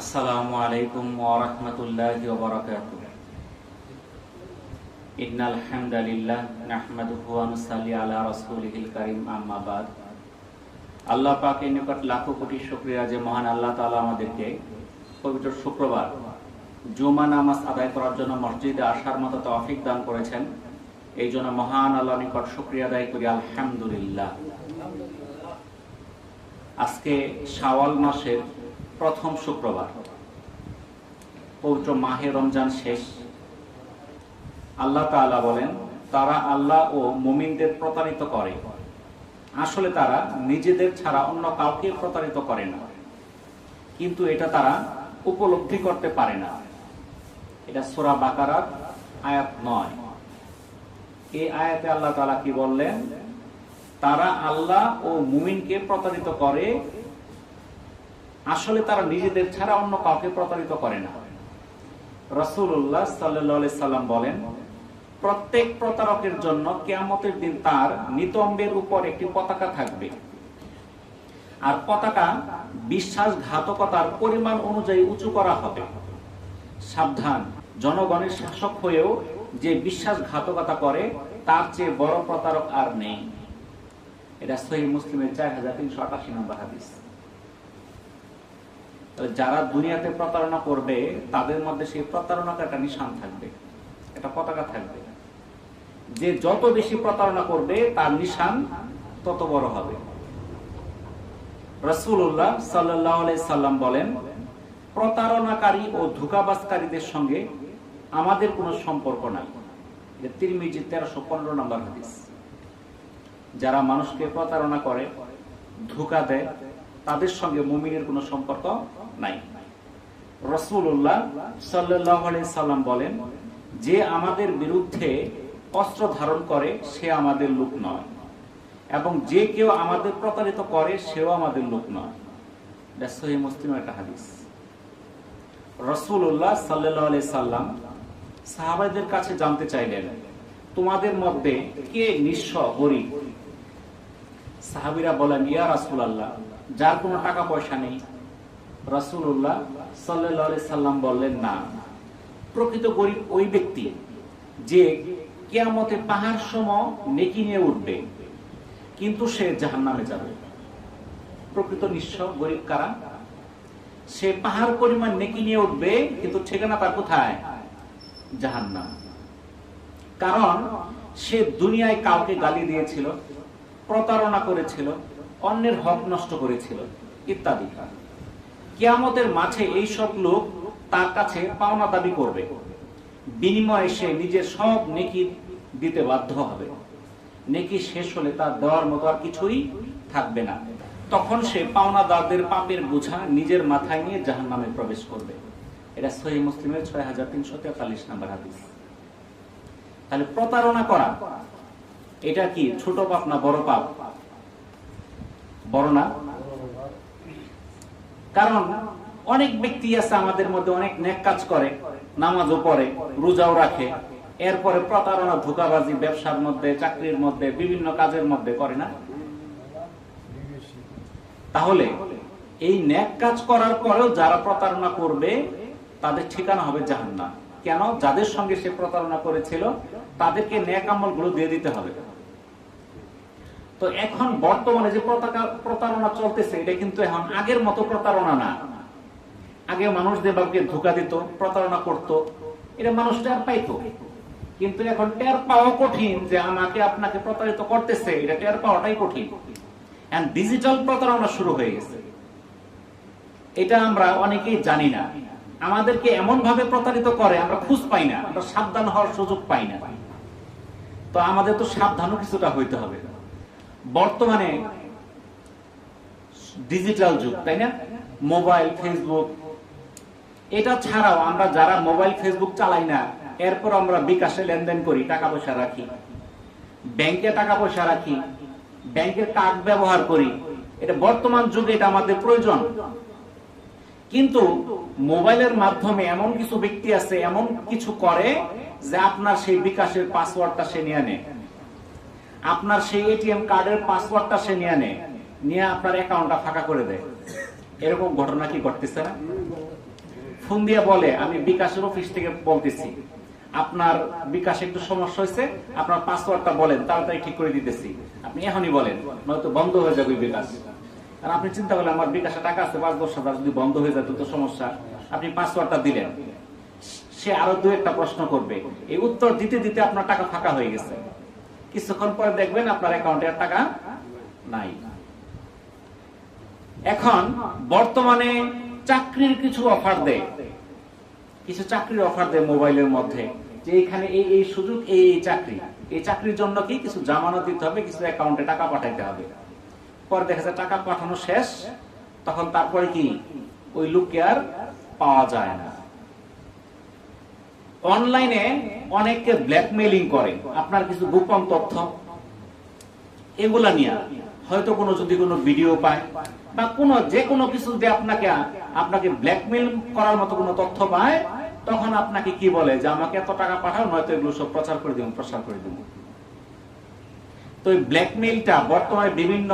আসসালামু আল্লাহ পাকের নিকট লাখো কোটি যে মহান আল্লাহ আমাদেরকে পবিত্র শুক্রবার জুমা নামাজ আদায় করার জন্য মসজিদে আসার মতো তৌফিক দান করেছেন। এই জন্য মহান আল্লাহ নিকট শুক্রিয়া আদায় করি, আলহামদুলিল্লাহ। আজকে শাওয়াল মাসের প্রথম শুক্রবার। পবিত্র মাহে রমজান শেষ। আল্লাহ তাআলা বলেন, তারা আল্লাহ ও মুমিনদের প্রতারিত করে। আসলে তারা নিজেদের ছাড়া অন্য কাউকে প্রতারিত করে না। কিন্তু এটা তারা উপলব্ধি করতে পারে না। এটা সোরা বাকারার আয়াত নয়। এই আয়াতে আল্লাহ তাআলা কি বললেন? তারা আল্লাহ ও মুমিনকে প্রতারিত করে আসলে তারা নিজেদের ছাড়া অন্য কাউকে প্রতারিত করে না। রসুল্লাহ সাল্লাহ সাল্লাম বলেন, প্রত্যেক প্রতারকের জন্য কেয়ামতের দিন তার নিতম্বের উপর একটি পতাকা থাকবে। আর পতাকা বিশ্বাসঘাতকতার পরিমাণ অনুযায়ী উঁচু করা হবে। সাবধান, জনগণের শাসক হয়েও যে বিশ্বাসঘাতকতা করে, তার চেয়ে বড় প্রতারক আর নেই। এটা সহি মুসলিমের চার হাজার তিনশো আটাশি নম্বর হাদিস। যারা দুনিয়াতে প্রতারণা করবে, তাদের মধ্যে সেই প্রতারণার একটা নিশান থাকবে। একটা পতাকা থাকবে। যে যত বেশি প্রতারণা করবে, তার নিশান তত বড় হবে। রসুল্লাহ সাল্লাহ সাল্লাম বলেন, প্রতারণাকারী ও ধোকাবাজকারীদের সঙ্গে আমাদের কোনো সম্পর্ক নাই। তিরমিজি তেরোশো পনেরো নম্বর হাদিস। যারা মানুষকে প্রতারণা করে, ধোকা দেয়, তাদের সঙ্গে মুমিনের কোনো সম্পর্ক নাই। রসুল্লাহ সাল্লাহ সাল্লাম বলেন, যে আমাদের বিরুদ্ধে অস্ত্র ধারণ করে, সে আমাদের লোক নয়। এবং যে কেউ আমাদের প্রতারিত করে, সেও আমাদের লোক নয়। রসুল্লাহ সাল্লাহ সাল্লাম সাহাবাদের কাছে জানতে চাইলেন, তোমাদের মধ্যে কে নিঃস্ব গরিব? সাহাবিরা বলেন, ইয়া রাসুল আল্লাহ যার কোনো টাকা পয়সা নেই রাসুল্লাহ সাল্লাহ সাল্লাম বললেন, না। প্রকৃত গরিব ওই ব্যক্তি যে কেয়ামতে পাহাড় সম নেকি নিয়ে উঠবে, কিন্তু সে জাহান নামে যাবে। প্রকৃত নিঃস্ব গরিব কারা? সে পাহাড় পরিমাণ নেকি নিয়ে উঠবে, কিন্তু ঠিকানা তার কোথায়? জাহান নাম কারণ সে দুনিয়ায় কাউকে গালি দিয়েছিল, প্রতারণা করেছিল, অন্যের হক নষ্ট করেছিল, ইত্যাদি। কিয়ামতের মাঝে এই সব লোক তার কাছে পাওনা দাবি করবে। বিনিময়ে সে নিজের সব নেকি দিতে বাধ্য হবে। নেকি শেষ হলে তার দেওয়ার মতো আর কিছুই থাকবে না। তখন সে পাওনাদারদের পাপের বোঝা নিজের মাথায় নিয়ে জাহান নামে প্রবেশ করবে। এটা সহি মুসলিমের ছয় হাজার তিনশো তেতাল্লিশ নাম্বার হাদিস। তাহলে প্রতারণা করা, এটা কি ছোট পাপ না বড় পাপ? বড় না কারণ অনেক ব্যক্তি আছে আমাদের মধ্যে, অনেক নেক কাজ করে, নামাজও পড়ে, রোজাও রাখে, এরপরে প্রতারণা, ধোকাবাজি, ব্যবসার মধ্যে, চাকরির মধ্যে, বিভিন্ন কাজের মধ্যে করে না? তাহলে এই নেক কাজ করার পরেও যারা প্রতারণা করবে, তাদের ঠিকানা হবে জাহান্নাম। কেন? যাদের সঙ্গে সে প্রতারণা করেছিল, তাদেরকে নেক আমলগুলো দিয়ে দিতে হবে। তো এখন বর্তমানে যে প্রতারণা চলতেছে, এটা কিন্তু এখন আগের মতো প্রতারণা না। আগে মানুষ দেবাকে ধোকা দিত, প্রতারণা করত, এটা মানুষ টের পাইতো। কিন্তু এখন টের পাওয়া কঠিন যে আমাকে আপনাকে প্রতারিত করতেছে, এটা টের পাওয়াটাই কঠিন। এখন ডিজিটাল প্রতারণা শুরু হয়ে গেছে। এটা আমরা অনেকেই জানি না। আমাদেরকে এমন ভাবে প্রতারিত করে, আমরা খুঁজ পাই না, আমরা সাবধান হওয়ার সুযোগ পাই না। তো আমাদের তো সাবধানও কিছুটা হইতে হবে। বর্তমানে ডিজিটাল যুগ, তাই না? মোবাইল ফেসবুক এটা ছাড়াও আমরা যারা মোবাইল ফেসবুক চালাই না, এরপর আমরা বিকাশে লেনদেন করি, টাকা পয়সা রাখি। ব্যাংকে টাকা পয়সা রাখি ব্যাংকের কার্ড ব্যবহার করি, এটা বর্তমান যুগে এটা আমাদের প্রয়োজন। কিন্তু মোবাইলের মাধ্যমে এমন কিছু ব্যক্তি আছে, এমন কিছু করে যে আপনার সেই বিকাশের পাসওয়ার্ডটা সে নিয়ে নেয়। আপনার সেই এটিএম কার্ডের পাসওয়ার্ডটা সে নিয়ে নেয়। নিয়ে আপনার অ্যাকাউন্টটা ফাঁকা করে দেয়। এরকম ঘটনা কি ঘটতেছে না? ফোন দিয়ে বলে, আমি বিকাশের অফিস থেকে বলতেছি। আপনার বিকাশে একটু সমস্যা হয়েছে, আপনার পাসওয়ার্ডটা বলেন, তাড়াতাড়ি ঠিক করে দিতেছি। আপনি এখনই বলেন, নয়তো বন্ধ হয়ে যাবে বিকাশ। আর আপনি চিন্তা করলেন, আমার বিকাশে টাকা আছে, পাঁচ দশ হাজার যদি বন্ধ হয়ে যায়, তো সমস্যা। আপনি পাসওয়ার্ডটা দিলেন। সে আরও দু একটা প্রশ্ন করবে। এই উত্তর দিতে দিতে আপনার টাকা ফাঁকা হয়ে গেছে। কিছুক্ষণ পরে দেখবেন আপনার অ্যাকাউন্টে টাকা নাই। এখন বর্তমানে চাকরির কিছু অফার দেয় কিছু চাকরির অফার দেয় মোবাইলের মধ্যে, যে এখানে এই এই সুযোগ, এই এই চাকরি। এই চাকরির জন্য কি কিছু জামানত দিতে হবে, কিছু অ্যাকাউন্টে টাকা পাঠাইতে হবে। পরে দেখা যায় টাকা পাঠানো শেষ, তখন তারপরে কি? ওই লোককে আর পাওয়া যায় না। অনলাইনে অনেককে ব্ল্যাকমেইলিং করে। আপনার কিছু গোপন তথ্য? এগুলা নিয়ে হয়তো কোনো যদি কোনো ভিডিও পায় বা কোনো যে কোনো কিছু যে আপনাকে আপনাকে ব্ল্যাকমেইল করার মতো কোনো তথ্য পায়, তখন আপনাকে কি বলে যে, আমাকে এত টাকা পাঠাও, নয়তো এগুলো সব প্রচার করে দিব প্রচার করে দিব তো এই ব্ল্যাকমেইলটা বর্তমানে বিভিন্ন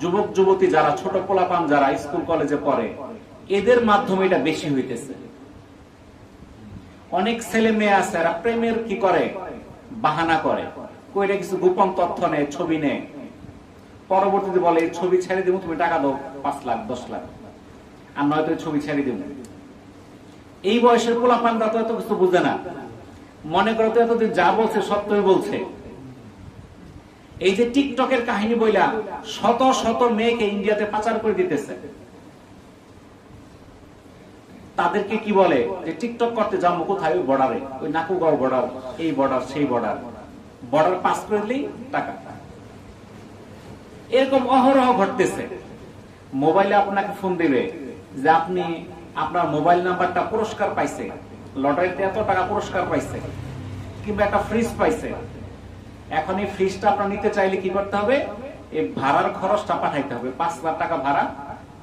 যুবক যুবতী যারা, ছোট পোলাপান যারা স্কুল কলেজে পড়ে, এদের মাধ্যমে এটা বেশি হইতেছে। অনেক ছেলে মেয়ে আছে, এরা প্রেমের কি করে? বাহানা করে। কইরা কিছু গোপন তথ্য নেয় ছবি নেয় পরবর্তীতে বলে ছবি ছেড়ে দিব, তুমি টাকা দাও, পাঁচ লাখ, দশ লাখ। আর নয়তো ছবি ছেড়ে দিব। এই বয়সের পোলাপানরা তো এত কিছু বুঝে না। মনে করো তো এতদিন যা বলছে, সত্যই বলছে। এই যে টিকটকের কাহিনী বইলা, শত শত মেয়েকে ইন্ডিয়াতে পাচার করে দিতেছে। তাদেরকে কি বলে? যে টিকটক করতে যাব কোথায় ওই বর্ডারে ওই নাকুগাঁও বর্ডার এই বর্ডার সেই বর্ডার বর্ডার পাস করে দিলেই টাকা। এরকম অহরহ ঘটতেছে। মোবাইলে আপনাকে ফোন দিবে যে আপনি আপনার মোবাইল নাম্বারটা পুরস্কার পাইছে। লটারিতে এত টাকা পুরস্কার পাইছে, কিংবা একটা ফ্রিজ পাইছে। এখন এই ফ্রিজটা আপনার নিতে চাইলে কি করতে হবে? এই ভাড়ার খরচটা পাঠাইতে হবে। পাঁচ হাজার টাকা ভাড়া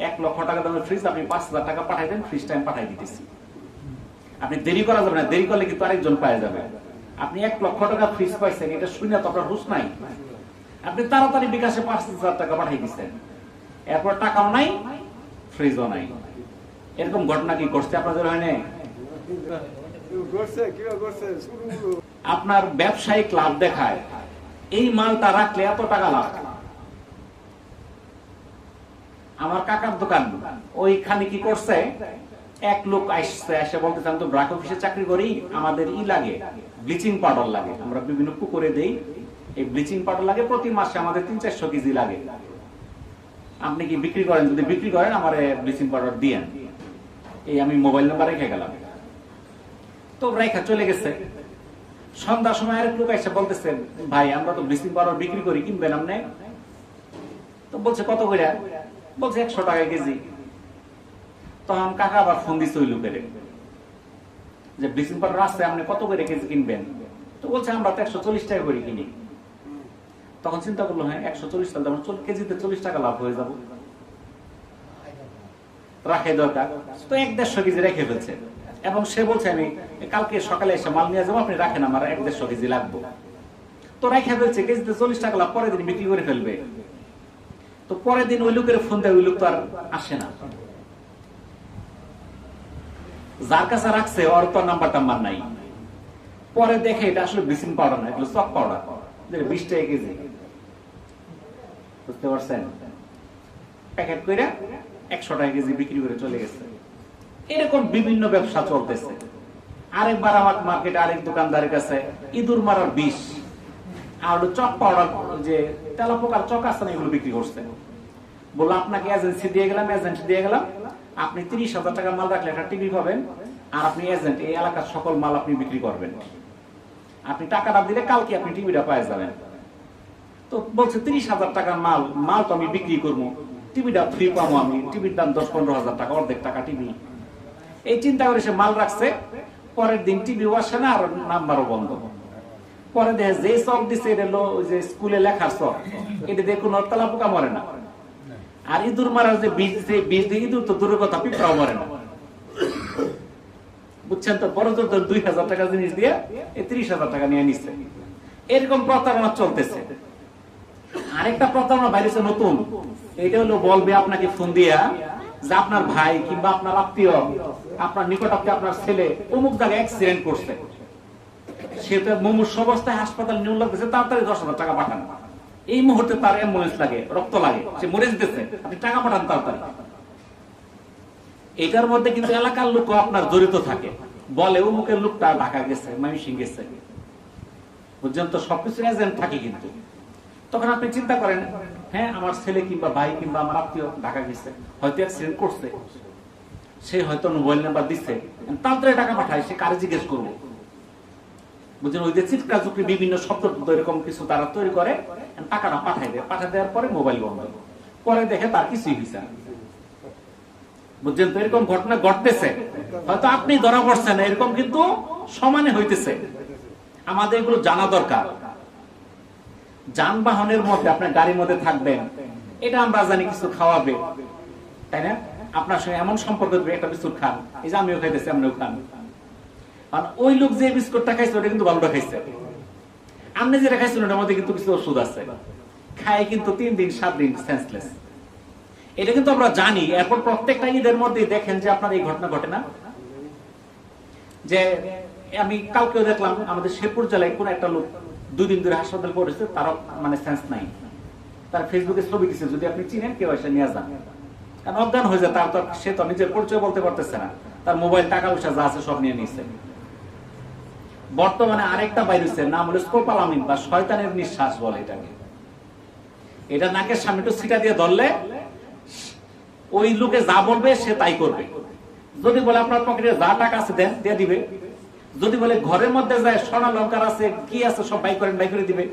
এক লক্ষ টাকা দামের ফ্রিজ আপনি পাঁচ হাজার টাকা পাঠাই দেন ফ্রিজ টাইম পাঠাই দিতেছি। আপনি দেরি করা যাবে না, দেরি করলে কিন্তু আরেকজন পাওয়া যাবে। আপনি এক লক্ষ টাকা ফ্রিজ পাইছেন, এটা শুনে তো আপনার হুশ নাই। আপনি তাড়াতাড়ি বিকাশে পাঁচ হাজার টাকা পাঠাই দিচ্ছেন। এরপর টাকাও নাই ফ্রিজও নাই। এরকম ঘটনা কি করছে আপনাদের হয় না আপনার ব্যবসায়িক লাভ দেখায়। এই মালটা রাখলে এত টাকা লাভ? আমার কাকার দোকান। ওইখানে কি করছে? এক লোক আসছে, এসে বলতেছে, আমি তো ব্রাক অফিসে চাকরি করি, আমাদের ই লাগে, ব্লিচিং পাউডার লাগে। আমরা বিভিন্ন পুকুরে দেই, এই ব্লিচিং পাউডার লাগে, প্রতি মাসে আমাদের তিন চারশো কেজি লাগে। আপনি কি বিক্রি করেন? যদি বিক্রি করেন, আমার ব্লিচিং পাউডার দিয়েন। এই আমি মোবাইল নাম্বার রেখে গেলাম। তো রেখা চলে গেছে। সন্ধ্যার সময় আরেক লোক এসে বলতেছেন ভাই, আমরা তো ব্লিচিং পাউডার বিক্রি করি, কিনবেন আপনি? তো বলছে, কত করে বলছে একশো টাকা কেজি। তখন কাকা আবার ফোন ওই লোকের যে, ব্লিচিং পাউডার আপনি কত করে কেজি কিনবেন? তো বলছে, আমরা তো একশো চল্লিশ টাকা করে কিনি। তখন চিন্তা করল হ্যাঁ একশো চল্লিশ টাকা কেজিতে চল্লিশ টাকা লাভ হয়ে রাখে দরকার। তো এক দেড়শো কেজি রেখে ফেলছে। এবং সে বলছে, আমি কালকে সকালে এসে মাল নিয়ে যাব, আপনি রাখেন, আমার এক দেড়শো কেজি লাগবো। তো রেখে ফেলছে, কেজিতে চল্লিশ টাকা লাভ, পরের দিন বিক্রি করে ফেলবে। তো পরের দিন ওই লোকের ফোন দেয়, ওই লোক তো আর আসে না। যার কাছে রাখছে, ওর তো নাম্বার টাম্বার নাই। পরে দেখে এটা আসলে ব্লিচিং পাউডার না, এগুলো চক পাউডার বিশ টাকা কেজি। বুঝতে পারছেন? প্যাকেট করে একশো টাকা কেজি বিক্রি করে চলে গেছে। এরকম বিভিন্ন ব্যবসা চলতেছে। আরেকবার আমার মার্কেটে আরেক দোকানদারের কাছে ইঁদুর মারার বিষ। আর চক পাউডার, যে তেলা পোকার চক আছে না, এগুলো বিক্রি করছে। বলল, আপনাকে এজেন্সি দিয়ে গেলাম এজেন্ট দিয়ে গেলাম। আপনি তিরিশ হাজার টাকা মাল রাখলে একটা টিভি পাবেন আর আপনি এজেন্ট এই এলাকার সকল মাল আপনি বিক্রি করবেন। আপনি টাকাটা দিলে কালকে আপনি টিভিটা পাওয়া যাবেন। তো বলছে, তিরিশ হাজার টাকার মাল মাল তো আমি বিক্রি করব। টিভিটা ফ্রি পাবো আমি। টিভির দাম দশ পনেরো হাজার টাকা, অর্ধেক টাকা টিভি। এই চিন্তা করে সে মাল রাখছে। পরের দিন টিভি আসে না আর নাম্বারও বন্ধ। পরে দেখে যে চক দিছে যে স্কুলে লেখার চক এটা দিয়ে কোনো পোকা মরে না। আর ইঁদুর মারার যে বীজ দিছে বীজ দিয়ে ইঁদুর, তো দূরের কথা, পিঁপড়াও মরে না। বুঝছেন তো? বড় জোর দুই হাজার টাকা জিনিস দিয়ে এই ত্রিশ হাজার টাকা নিয়ে নিচ্ছে এরকম প্রতারণা চলতেছে। আরেকটা প্রতারণা বাইরেছে নতুন। এটা হলো বলবে আপনাকে ফোন দিয়া যে আপনার ভাই কিংবা আপনার আত্মীয়, আপনার নিকটাত্মীয়, আপনার ছেলে অমুক জায়গায় অ্যাক্সিডেন্ট করছে। সে তো মুমূর্ষ অবস্থায় হাসপাতাল নিয়ে লাগতেছে তাড়াতাড়ি দশ হাজার টাকা পাঠান। এই মুহূর্তে তার অ্যাম্বুলেন্স লাগে, রক্ত লাগে, সে মরে যেতেছে। আপনি টাকা পাঠান তাড়াতাড়ি। এটার মধ্যে কিন্তু এলাকার লোক আপনার জড়িত থাকে। বলে, অমুকের লোকটা ঢাকা গেছে ময়মনসিং গেছে। বুঝছেন তো, সবকিছু এজেন্ট থাকে কিন্তু। তখন আপনি চিন্তা করেন হ্যাঁ আমার ছেলে কিংবা ভাই কিংবা আমার আত্মীয় ঢাকা গেছে, হয়তো অ্যাক্সিডেন্ট করছে। সে হয়তো মোবাইল নাম্বার দিচ্ছে তাড়াতাড়ি টাকা পাঠায়, সে কারে জিজ্ঞেস করব? বুঝলেন, ওই যে চুক্তি বিভিন্ন শব্দ, এরকম কিছু তারা তৈরি করে টাকাটা দেয়। দেওয়ার পরে মোবাইল বন্ধ। পরে দেখে তার কিছুই বুঝছেন তো, এরকম ঘটনা ঘটতেছে। হয়তো আপনি ধরা পড়ছেন এরকম কিন্তু সমানে হইতেছে। আমাদের এগুলো জানা দরকার। যানবাহনের মধ্যে আপনার গাড়ির মধ্যে থাকবেন, এটা আমরা জানি কিছু খাওয়াবে। তাই না? আপনার সঙ্গে এমন সম্পর্ক একটা বিস্কুট খান। এই যে আমিও খাইতেছি, আপনিও খান। আর ওই লোক যে বিস্কুটটা খাইছে, ওটা কিন্তু ভালোটা খাইছে। আপনি যেটা খাইছেন ওটার মধ্যে কিন্তু কিছু ওষুধ আছে। খায় কিন্তু তিন দিন, সাত দিন সেন্সলেস এটা কিন্তু আমরা জানি। এরপর প্রত্যেকটা ঈদের দেখেন যে আপনার এই ঘটনা ঘটে না। যে আমি কালকেও দেখলাম, আমাদের শেরপুর জেলায় কোন একটা লোক দুই দিন ধরে হাসপাতাল পড়েছে, তারও মানে সেন্স নাই। তার ফেসবুকে ছবি দিচ্ছে যদি আপনি চিনেন, কেউ এসে নিয়ে যান। কারণ অজ্ঞান হয়ে যায়, তার তো সে তো নিজের পরিচয় বলতে পারতেছে না। তার মোবাইল টাকা পয়সা যা আছে সব নিয়ে নিচ্ছে বর্তমানে আরেকটা বাইরেছে নাম হলো স্কোপালামিন বা শয়তানের নিঃশ্বাস বলে এটাকে। এটা নাকের সামনে একটু ছিটা দিয়ে ধরলে, ওই লোকে যা বলবে সে তাই করবে। যদি বলে আপনার পকেটে যা টাকা আছে দেন, দিয়ে দিবে। যদি বলে ঘরের মধ্যে যায়, সোনা লঙ্কার আছে, কি আছে সব বাই করেন, বাই করে দিবে।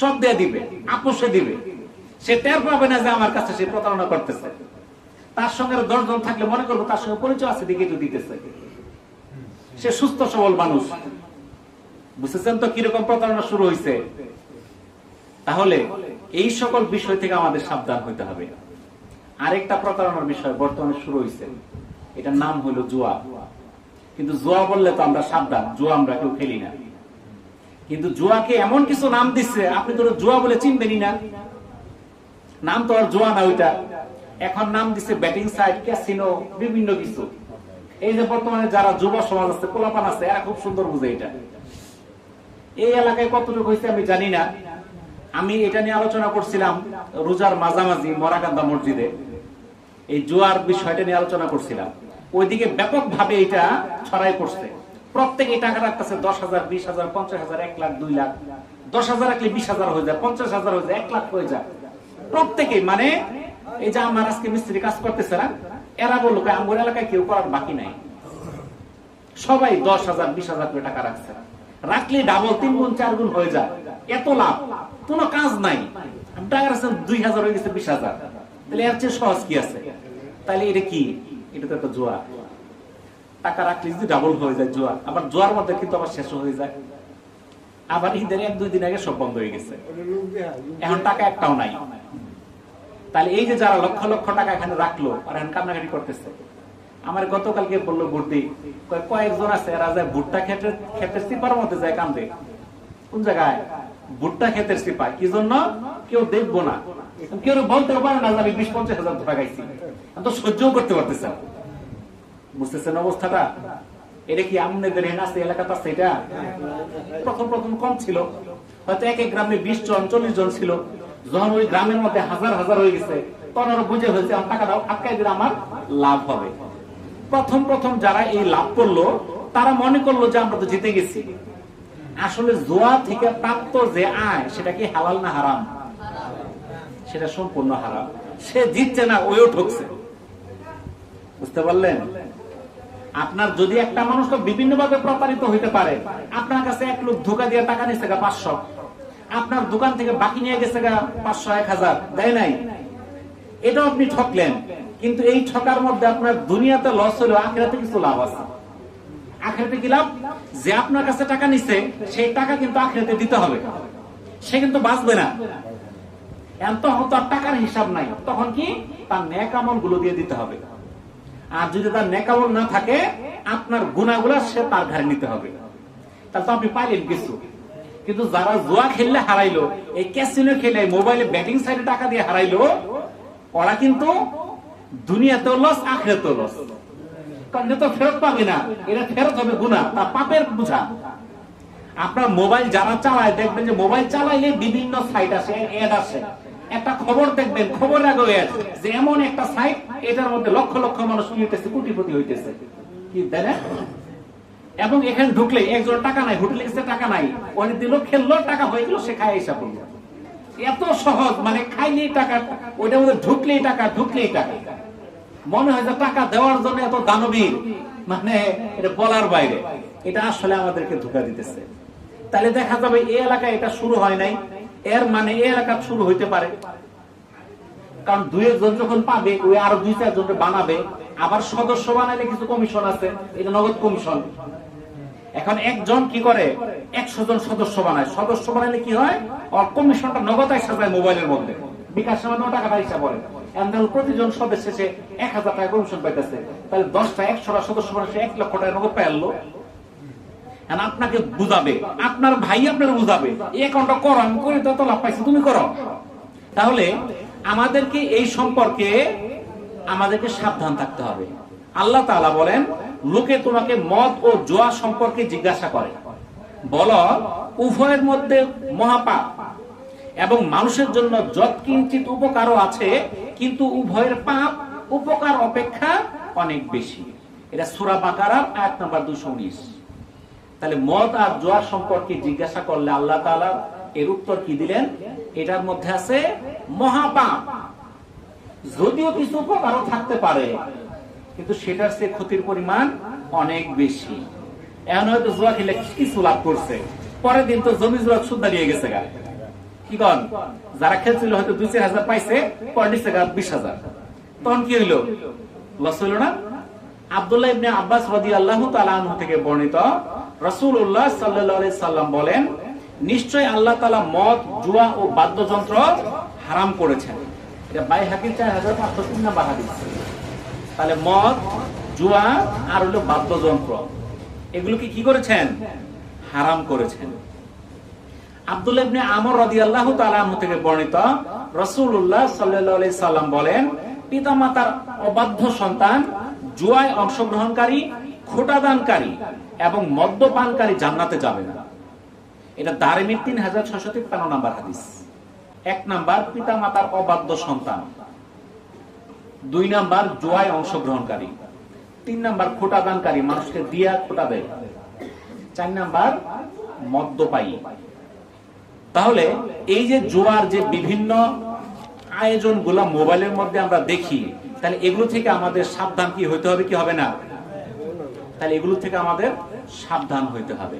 সব দিয়ে দিবে, আপোষে দিবে। সে টের পাবে না যে আমার কাছে সে প্রতারণা করতেছে। তার সঙ্গে দশজন থাকলে মনে করব তার সঙ্গে পরিচয় আছে দিকে তো দিতেছে। সে সুস্থ, সবল মানুষ। বুঝতেছেন তো কীরকম প্রতারণা শুরু হয়েছে তাহলে এই সকল বিষয় থেকে আমাদের সাবধান হইতে হবে। আরেকটা প্রতারণার বিষয় বর্তমানে শুরু হয়েছে এটার নাম হলো জুয়া। কিন্তু জুয়া বললে তো আমরা সাবধান, জুয়া আমরা কেউ খেলি না। কিন্তু জুয়াকে এমন কিছু নাম দিচ্ছে আপনি তো জুয়া বলে চিনবেনই না। নাম তো আর জুয়া না ওইটা। এখন নাম দিচ্ছে ব্যাটিং সাইট ক্যাসিনো, বিভিন্ন কিছু। এই যে বর্তমানে যারা যুব সমাজ আছে, পোলাপান আছে, এরা খুব সুন্দর বুঝে এটা। এই এলাকায় কতটুকু হয়েছে আমি জানি না। আমি এটা নিয়ে আলোচনা করছিলাম রোজার মাঝামাঝি মরাকান্দা মসজিদে। এই জুয়ার বিষয়টা নিয়ে আলোচনা করছিলাম। ওইদিকে ব্যাপক ভাবে এটা ছড়াই পড়ছে। প্রত্যেক টাকা রাখতেছে দশ হাজার, বিশ হাজার, পঞ্চাশ হাজার, এক লাখ, দুই লাখ। দশ হাজার রাখলে বিশ হাজার হয়ে যায়, পঞ্চাশ হাজার হয়ে যায়, এক লাখ হয়ে যায়। প্রত্যেকে মানে এই যে আমার আজকে মিস্ত্রি কাজ করতেছে না এরা বলল "কই, আমার এলাকায় কেউ করার বাকি নাই। সবাই দশ হাজার বিশ হাজার করে টাকা রাখছে। রাখলে ডাবল তিন গুণ চার গুণ হয়ে যায়। এত লাভ। কোনো কাজ নাই। টাকা রাখছেন দুই হাজার হয়ে গেছে বিশ হাজার। তাহলে এর চেয়ে সহজ কি আছে? তাহলে এটা কি? এটা তো একটা টাকা রাখলে যদি ডাবল হয়ে যায় জোয়া আবার জোয়ার মধ্যে কিন্তু আবার শেষ হয়ে যায়। আবার ঈদের এক দুই দিন আগে সব বন্ধ হয়ে গেছে। এখন টাকা একটাও নাই। তাহলে এই যে যারা লক্ষ লক্ষ টাকা এখানে রাখল আর এখন কান্নাকাটি করতেছে। আমার গতকালকে বলল ভর্তি কয়েকজন আছে, এরা যায় ভুট্টা ক্ষেত্রে ক্ষেতের সিপার মধ্যে যায় কান্দে। কোন জায়গায়? ভুট্টা ক্ষেতের সিপা কি জন্য? কেউ দেখব না। কেউ বলতে পারে না আমি বিশ পঞ্চাশ হাজার টাকা গাইছি তো সহ্যও করতে পারতেছে। বুঝতেছেন অবস্থাটা? এটা কি আপনাদের হেন আছে এটা? প্রথম প্রথম কম ছিল। হয়তো এক এক গ্রামে বিশ জন, চল্লিশ জন ছিল। যখন ওই গ্রামের মধ্যে হাজার হাজার হয়ে গেছে, তখন ওরা বুঝে হয়েছে আমার টাকাটা আটকাই দিলে আমার লাভ হবে। প্রথম প্রথম যারা এই লাভ করল, তারা মনে করল যে আমরা তো জিতে গেছি। আসলে জোয়া থেকে প্রাপ্ত যে আয়, সেটা কি হালাল না হারাম? সেটা সম্পূর্ণ হারাম। সে জিতছে না, ওইও ঠকছে। বুঝতে পারলেন? আপনার যদি একটা মানুষ তো বিভিন্ন ভাবে প্রতারিত হইতে পারে, আপনার কাছে এক লোক ধোকা দিয়ে টাকা নিচ্ছে পাঁচশো। আপনার দোকান থেকে বাকি নিয়ে গেছে পাঁচশো, এক হাজার। দেয় নাই। এটাও আপনি ঠকলেন। কিন্তু এই ঠকার মধ্যে আপনার দুনিয়াতে লস হলেও আখেরাতে কিছু লাভ আছে। আখেরাতে কি লাভ? যে আপনার কাছে টাকা নিচ্ছে সেই টাকা কিন্তু আখেরাতে দিতে হবে। সে কিন্তু বাঁচবে না। তখন তো আর টাকার হিসাব নাই। তখন কি? তার ন্যাকগুলো দিয়ে দিতে হবে। আর যদি তার নেকামল না থাকে, আপনার গুণাগুলা সে তার ঘাড়ে নিতে হবে। তাহলে তো আপনি পাইলেন কিছু। কিন্তু যারা জোয়া খেললে হারাইলো, এই ক্যাসিনো খেলে মোবাইলে ব্যাটিং সাইডে টাকা দিয়ে হারাইলো, ওরা কিন্তু দুনিয়াতেও লস আখেরাতেও লস কারণ তো ফেরত পাবে না এটা ফেরত হবে গুণা, তা পাপের বোঝা। আপনার মোবাইল যারা চালায়, দেখবেন যে মোবাইল চালাইলে বিভিন্ন সাইট আসে অ্যাড আসে। একটা খবর দেখবেন, খবর আগে যে এমন একটা সাইট এটার মধ্যে লক্ষ লক্ষ মানুষ হইতেছে কোটিপতি হইতেছে। কি তাই না এবং এখানে ঢুকলে একজন টাকা নাই, হোটেলে গেছে, টাকা নাই। ওখানে দিল খেললো, টাকা হয়ে গেল, সে খায় এসে পড়ল এত সহজ মানে খাইলেই টাকা, ওইটার মধ্যে ঢুকলেই টাকা ঢুকলেই টাকা। মনে হয় যে টাকা দেওয়ার জন্য এত দানবীর মানে এটা বলার বাইরে। এটা আসলে আমাদেরকে ধোকা দিতেছে। তাহলে দেখা যাবে এই এলাকায় এটা শুরু হয় নাই। এর মানে এই এলাকা শুরু হইতে পারে। কারণ দুই একজন যখন পাবে, ওই আরও দুই চারজন বানাবে। আবার সদস্য বানাইলে কিছু কমিশন আছে, এটা নগদ কমিশন। এখন একজন কি করে? একশো জন সদস্য বানায়। সদস্য বানাইলে কি হয়? কমিশনটা নগদ এসে যায় মোবাইলের মধ্যে। বিকাশ সময় টাকাটা হিসাব করে। এখন প্রতিজন সদস্য এক হাজার টাকা কমিশন পাইতেছে। তাহলে দশটা একশোটা সদস্য বানায়, সে এক লক্ষ টাকা নগদ পাইলো আপনাকে বুঝাবে। আপনার ভাই আপনার বুঝাবে। এই অ্যাকাউন্টটা করো, আমি করে তো লাভ পাইছি, তুমি করো। তাহলে আমাদেরকে এই সম্পর্কে আমাদেরকে সাবধান থাকতে হবে। আল্লাহ তাআলা বলেন লোকে তোমাকে মদ ও জোয়া সম্পর্কে জিজ্ঞাসা করে। বল, উভয়ের মধ্যে মহাপাপ এবং মানুষের জন্য যৎকিঞ্চিত উপকারও আছে, কিন্তু উভয়ের পাপ উপকার অপেক্ষা অনেক বেশি। এটা সুরা বাকারার আয়াত নাম্বার দুশো উনিশ। তাহলে মদ আর জোয়ার সম্পর্কে জিজ্ঞাসা করলে আল্লাহ তাআলা এর উত্তর কি দিলেন? এটার মধ্যে আছে মহাপাপ। যদিও কিছু উপকারও থাকতে পারে কিন্তু সেটার সে ক্ষতির পরিমাণ অনেক বেশি। এখন হয়তো জোয়া খেলে কিছু লাভ করছে। পরের দিন তো জমি জোয়া সুদ দাঁড়িয়ে গেছে গা। কি কন? যারা খেলছিল হয়তো দুই, চার হাজার পাইছে নিচ্ছে গা বিশ হাজার। তখন কি হইল? লস হইল না? আব্দুল্লাহ ইবনে আব্বাস রাদিয়াল্লাহু তাআলা আনহু থেকে বর্ণিত রাসূলুল্লাহ সাল্লাল্লাহু আলাইহি সাল্লাম বলেন নিশ্চয় আল্লাহ তাআলা মদ, জুয়া ও বাদ্যযন্ত্র হারাম করেছেন। এটা বাইহাকির 4503 নাম্বার হাদিস। তাহলে মদ, জুয়া আর হলো বাদ্যযন্ত্র। এগুলোকে কি করেছেন? হারাম করেছেন। আব্দুল্লাহ ইবনে আমর রাদিয়াল্লাহু তাআলা থেকে বর্ণিত রাসূলুল্লাহ সাল্লাল্লাহু আলাইহি সাল্লাম বলেন, পিতামাতার অবাধ্য সন্তান জুয়ায় অংশগ্রহণকারী খোটাদানকারী এবং মদ্যপানকারী জান্নাতে যাবে না। এটা দারিমির তিন হাজার ছশো তিপ্পান্ন নাম্বার হাদিস। এক নাম্বার, পিতামাতার অবাধ্য সন্তান। দুই নাম্বার জুয়ায় অংশগ্রহণকারী। তিন নাম্বার খোটাদানকারী মানুষকে দিয়া খোটা দেয়। চার নাম্বার মদ্যপায়ী। তাহলে এই যে জোয়ার যে বিভিন্ন আয়োজনগুলা মোবাইলের মধ্যে আমরা দেখি, তাহলে এগুলো থেকে আমাদের সাবধান কি হইতে হবে, কি হবে না? তাহলে এগুলো থেকে আমাদের সাবধান হইতে হবে।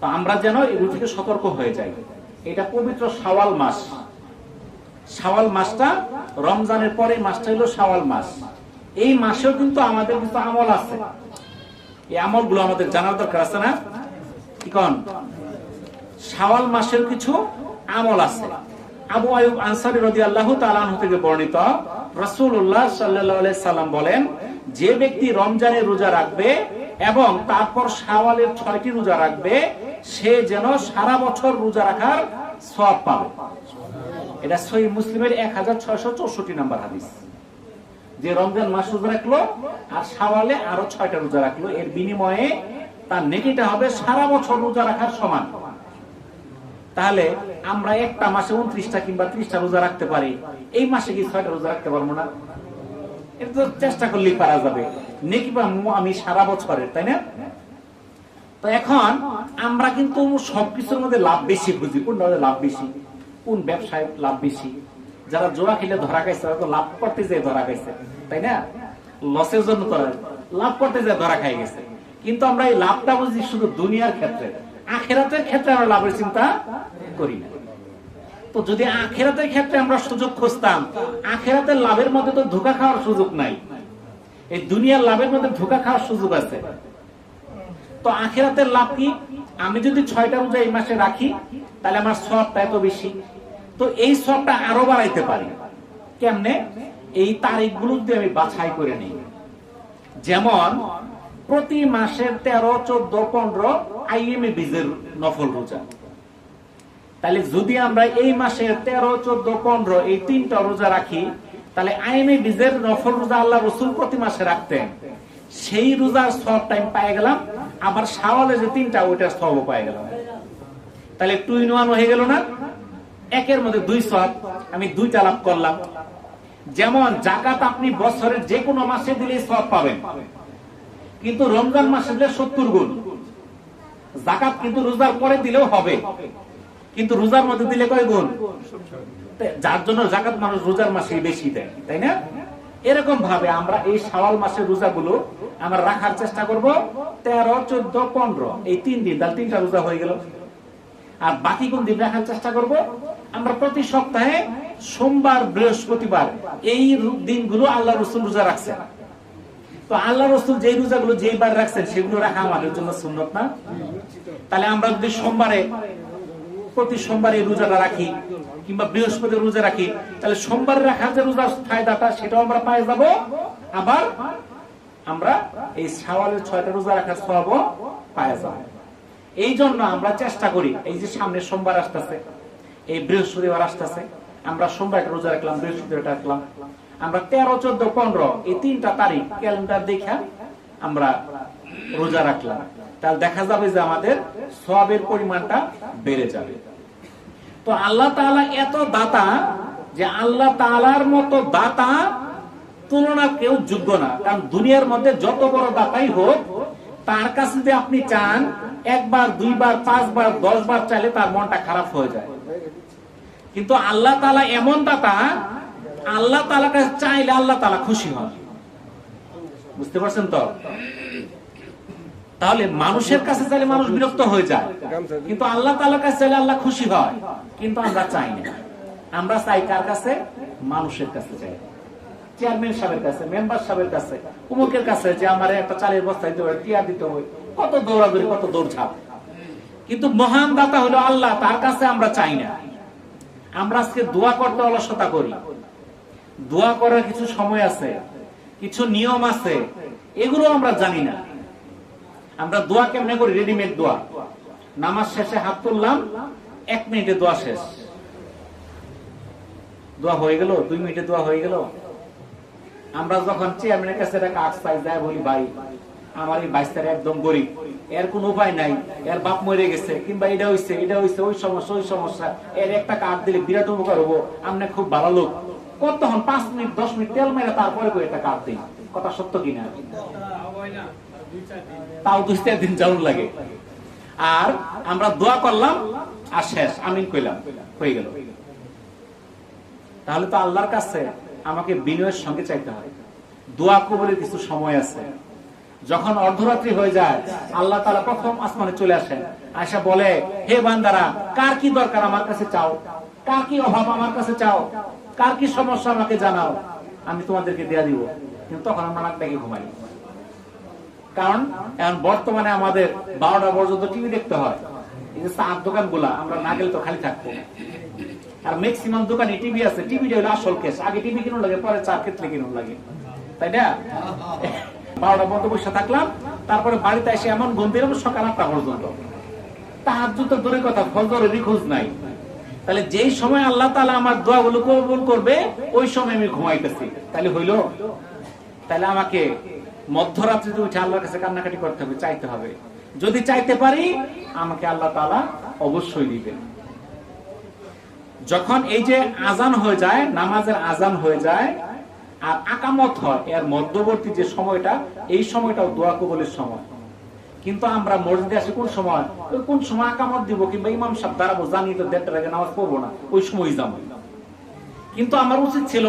তো আমরা যেন এগুলো থেকে সতর্ক হয়ে যাই। এটা পবিত্র শাওয়াল মাস। শাওয়াল মাসটা রমজানের পরে মাসটা হলো শাওয়াল মাস। এই মাসেও কিন্তু আমাদের কিন্তু আমল আছে। এই আমলগুলো আমাদের জানার দরকার আছে না? কি কন? শাওয়াল মাসের কিছু আমল আছে। আবু আয়ুব আনসারী রাদিয়াল্লাহু তাআলা আনহু থেকে বর্ণিত রাসূলুল্লাহ সাল্লাল্লাহু আলাইহি সাল্লাম বলেন, যে ব্যক্তি রমজানের রোজা রাখবে এবং তারপর শাওয়ালের ছয়টি রোজা রাখবে, সে যেন সারা বছর রোজা রাখার সওয়াব পাবে। এটা সহিহ মুসলিমের 1664 নাম্বার হাদিস। যে রমজান মাস রোজা রাখল আর শাওয়ালে আরও ছয়টা রোজা রাখল। এর বিনিময়ে তার নেকিটা হবে সারা বছর রোজা রাখার সমান। তাহলে আমরা একটা মাসে উনত্রিশটা কিংবা ত্রিশটা রোজা রাখতে পারি। এই মাসে কি ছয়টা রোজা রাখতে পারব না? এটা তো চেষ্টা করলেই পারা যাবে। নেকি বা আমি সারা বছরের, তাই না? তো এখন আমরা কিন্তু সবকিছুর মধ্যে লাভ বেশি বুঝি কোন লাভ বেশি। কোন ব্যবসায় লাভ বেশি? যারা জোয়া খেলে ধরা খাইছে, তারা তো লাভ করতে যেয়ে ধরা খাইছে, তাই না? লসের জন্য তো লাভ করতে যেয়ে ধরা খাই গেছে। কিন্তু আমরা এই লাভটা বুঝি শুধু দুনিয়ার ক্ষেত্রে। আখেরাতের ক্ষেত্রে আমরা লাভের চিন্তা করি না। তো যদি আখেরাতের ক্ষেত্রে আমরা সুযোগ খুঁজতাম, আখেরাতের লাভের মধ্যে তো ধোকা খাওয়ার সুযোগ নাই। এই দুনিয়ার লাভের মধ্যে ধোকা খাওয়ার সুযোগ আছে। তো আখেরাতের লাভ কি? আমি যদি ছয়টা এই মাসে রাখি, তাহলে আমার সবটা এত বেশি। তো এই সবটা আরও বাড়াইতে পারি। কেমনে? এই তারিখগুলো দিয়ে আমি বাছাই করে নিই। যেমন, প্রতি মাসের তেরো, চোদ্দ, পনেরো আইএমএ বীজের নফল রোজা। তাহলে যদি আমরা এই মাসের তেরো, চোদ্দ, পনেরো এই তিনটা রোজা রাখি, তাহলে আইএমএ ডিজের নফল রোজা আল্লাহ রসুল প্রতি মাসে রাখতেন। সেই রোজার সব টাইম পাই গেলাম, আবার শাওয়ালে যে তিনটা, ওইটার সব পাই গেলাম। তাহলে টু ইন ওয়ান হয়ে গেল না? একের মধ্যে দুই সব আমি দুইটা লাভ করলাম। যেমন জাকাত আপনি বছরের যে কোনো মাসে দিলে সব পাবেন। কিন্তু রমজান মাসে দিলে সত্তর গুণ। জাকাত কিন্তু রোজার পরে দিলেও হবে। কিন্তু রোজার মধ্যে দিলে কয় গুণ? যার জন্য জাকাত মানুষ রোজার মাসে বেশি দেয়, তাই না? এরকম ভাবে আমরা এই শাওয়াল মাসের রোজাগুলো আমরা রাখার চেষ্টা করব। তেরো, চোদ্দ, পনেরো, এই তিন দিন, তাহলে তিনটা রোজা হয়ে গেল। আর বাকি কোন দিন রাখার চেষ্টা করব? আমরা প্রতি সপ্তাহে সোমবার, বৃহস্পতিবার এই দিনগুলো আল্লাহ রসুল রোজা রাখছেন। তো আল্লাহ রসুল যেই রোজাগুলো যেইবার রাখছেন, সেগুলো রাখা আমাদের জন্য সুন্নত না? তাহলে আমরা যদি সোমবারে, প্রতি সোমবার এই রোজাটা রাখি, কিংবা বৃহস্পতি রোজা রাখি, তাহলে সোমবার রাখার যে রোজার ফায়দাটা, সেটাও আমরা পাই যাব। আবার আমরা এই সাওয়ালের ছয়টা রোজা রাখার সবও পাই যাব। এই জন্য আমরা চেষ্টা করি, এই যে সামনে সোমবার আসতেছে এই বৃহস্পতিবার আসতেছে। আমরা সোমবার রোজা রাখলাম, বৃহস্পতিবার রাখলাম। আমরা তেরো, চোদ্দ, পনেরো, এই তিনটা তারিখ ক্যালেন্ডার দেখা আমরা রোজা রাখলাম। তাহলে দেখা যাবে যে আমাদের সবের পরিমাণটা বেড়ে যাবে। তো আল্লাহ তাআলা এত দাতা যে আল্লাহ তাআলার মতো দাতা তুলনা কেউ যোগ্য না। কারণ দুনিয়ার মধ্যে যত বড় দাতাই হোক, তার কাছে যদি আপনি চান, একবার, দুইবার, পাঁচবার, দশবার চাইলে তার মনটা খারাপ হয়ে যায়। কিন্তু আল্লাহ তাআলা এমন দাতা, আল্লাহ তাআলা কাছে চাইলে আল্লাহ তাআলা খুশি হন। বুঝতে পারছেন তো? তাহলে মানুষের কাছে চাইলে মানুষ বিরক্ত হয়ে যায়। কিন্তু আল্লাহ তাআলার কাছে চাইলে আল্লাহ খুশি হয়। কিন্তু আমরা চাই না। আমরা চাই কার কাছে? মানুষের কাছে চাই। চেয়ারম্যান সাহেবের কাছে, মেম্বার সাহেবের কাছে, উমুকের কাছে যে আমার একটা চালের বস্তা দিতে হবে টিয়া দিতে হবে কত দৌড়াদৌড়ি, কত দৌড়ঝাপ। কিন্তু মহান দাতা হলো আল্লাহ, তার কাছে আমরা চাই না। আমরা আজকে দোয়া করতে অলসতা করি। দোয়া করার কিছু সময় আছে, কিছু নিয়ম আছে, এগুলো আমরা জানি না। আমরা দোয়া কেমনে করি? রেডিমেড দোয়া। নামাজ শেষে হাত তুললাম, এক মিনিটে দোয়া শেষ। দোয়া হয়ে গেল? দুই মিনিটে দোয়া হয়ে গেল? আমরা যখন চেয়ারম্যানের কাছে কাজ পাই যায় বলি, ভাই আমার এই বাইশটার একদম গরিব। এর কোন উপায় নাই। এর বাপ মরে গেছে, কিংবা এটা হইছে এটা হইছে, ওই সমস্যা ওই সমস্যা। এর একটা কার্ড দিলে বিরাট উপকার হব। আপনি খুব ভালো লোক। কতক্ষণ? পাঁচ মিনিট, দশ মিনিট তেল মেরে তারপরে একটা কার্ড দিই? কথা সত্য কিনা? তাও দুই চার দিন যাওয়ার লাগে। আর আমরা দোয়া করলাম, আর শেষ। আমিন কইলাম। হয়ে গেল। তাহলে তো আল্লাহর কাছে আমাকে বিনয়ের সঙ্গে চাইতে হয়। দোয়া কবলের কিছু সময় আছে। যখন অর্ধরাত্রি হয়ে যায়, আল্লাহ তালা প্রথম আসমানে চলে আসেন। আয়সা বলে, হে বান্দারা, কার কি দরকার আমার কাছে চাও? কার কি অভাব আমার কাছে চাও? কার কি সমস্যা আমাকে জানাও? আমি তোমাদেরকে দেয়া দিব। কিন্তু তখন আমরা নাক ডেকে ঘুমাই। কারণ এখন বর্তমানে আমাদের বারোটা পর্যন্ত টিভি দেখতে হয়। এই যে চার দোকানগুলা আমরা না গেলে তো খালি থাকব। আর ম্যাক্সিমাম দোকানে টিভি আছে। টিভিটা হলো আসল কেস আগে টিভি কিনুন লাগে, পরে চার ক্ষেত্রে কিনুন লাগে। তাই না? বারোটা পর্যন্ত বসে থাকলাম। তারপরে বাড়িতে এসে এমন দিলাম সকাল আটটা পর্যন্ত। কান্নাকাটি করতে হবে, চাইতে হবে। যদি চাইতে পারি, আমাকে আল্লাহ তালা অবশ্যই দিবেন। যখন এই যে আজান হয়ে যায়, নামাজের আজান হয়ে যায় আর আকামত হয়, এর মধ্যবর্তী যে সময়টা, এই সময়টাও দোয়া কবলের সময়। কিন্তু আমরা মসজিদে আসি কোন সময়? কোন সময় আকামত দিব কিংবা ইমাম সাহেব দাঁড়াবো, জানি তো দেড়টার আগে নামাজ পড়ব না, ওই সময় যাব। কিন্তু আমার উচিত ছিল,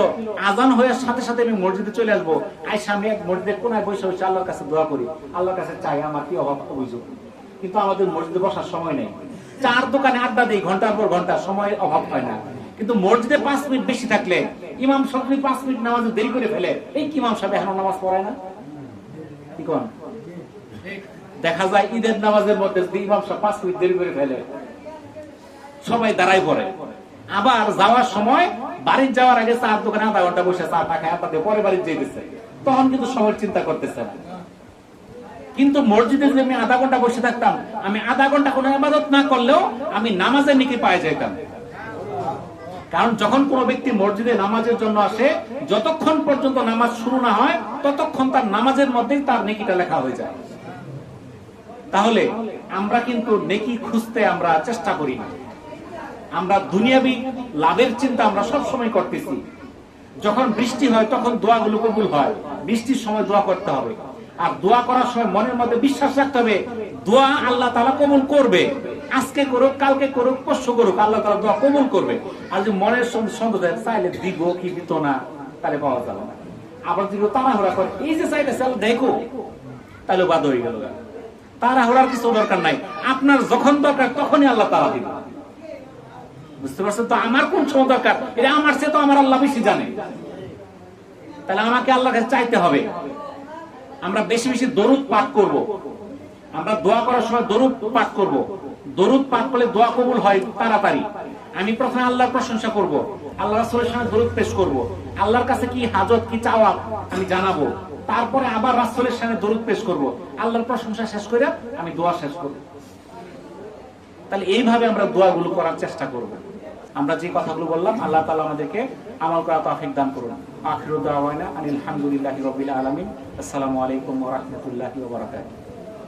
আজান হয়ে সাথে সাথে আমি মসজিদে চলে আসব। আইসা আমি এক মসজিদের কোনায় বসে বসে আল্লাহর কাছে দোয়া করি। আল্লাহর কাছে চাই আমার কি অভাব অভিযোগ কিন্তু আমাদের মসজিদে বসার সময় নেই। চার দোকানে আড্ডা দিই, ঘণ্টার পর ঘণ্টা সময় অভাব হয় না। কিন্তু মসজিদে পাঁচ মিনিট বেশি থাকলে ইমাম সাহেব পাঁচ মিনিট নামাজ দেরি করে ফেলে, এই কি ইমাম সাহেব এখন নামাজ পড়ায় না? কি কোন? দেখা যায় ঈদের নামাজের মধ্যে ইমাম সাহেব পাঁচ মিনিট দেরি করে ফেলে, সবাই দাঁড়াই পড়ে। আবার যাওয়ার সময় বাড়ির যাওয়ার আগে চার দোকানে আধা ঘণ্টা বসে চা টা খায় তাদের পরে বাড়ি যেতেছে তখন কিন্তু সময় চিন্তা করতেছে না। কিন্তু মসজিদে যদি আমি আধা ঘণ্টা বসে থাকতাম, আমি আধা ঘণ্টা কোনো আবাদত না করলেও আমি নামাজের নিকে পায়ে যেতাম কারণ যখন কোনো ব্যক্তি মসজিদে নামাজের জন্য আসে, যতক্ষণ পর্যন্ত নামাজ শুরু না হয়, ততক্ষণ তার নামাজের মধ্যেই তার নেকিটা লেখা হয়ে যায়। তাহলে আমরা কিন্তু নেকি খুঁজতে আমরা চেষ্টা করি না। আমরা দুনিয়াবি লাভের চিন্তা আমরা সব সময় করতেছি। যখন বৃষ্টি হয়, তখন দোয়াগুলো কবুল হয়। বৃষ্টির সময় দোয়া করতে হবে। আর দোয়া করার সময় মনের মধ্যে বিশ্বাস রাখতে হবে, দোয়া আল্লাহ তালা কবুল করবে। আজকে করুক, কালকে করুক, পরশু করুক, আল্লাহ তালা দোয়া কবুল করবে। আর যদি মনের সন্দেহ চাইলে দিব কি দিত না? তাহলে পাওয়া যাবে না। কিছু দরকার নাই। আপনার যখন দরকার, তখনই আল্লাহ দিবে। বুঝতে পারছেন তো? আমার কোন দরকার? এটা আমার সে তো আমার আল্লাহ বেশি জানে। তাহলে আমাকে আল্লাহ চাইতে হবে। আমরা বেশি বেশি দরুদ পাঠ করব। আমরা দোয়া করার সময় দরুদ পাঠ করব। দরুদ পাঠ করলে দোয়া কবুল হয় তাড়াতাড়ি আমি প্রথমে আল্লাহর প্রশংসা করব। আল্লাহ রাসূলের সামনে দরুদ পেশ করব। আল্লাহর কাছে কি হাজত, কি চাওয়া আমি জানাব তারপরে আবার রাসূলের সামনে দরুদ পেশ করব। আল্লাহর প্রশংসা শেষ করে আমি দোয়া শেষ করব তাহলে এইভাবে আমরা দোয়াগুলো করার চেষ্টা করব আমরা যে কথাগুলো বললাম, আল্লাহ তালা আমাদেরকে আমল করা তাফিক দান করুন। আখিরু দাওয়ানা আনিল আলহামদুলিল্লাহ রাব্বিল আলমিন। আসসালামু আলাইকুম রহমতুল্লাহ বারকাত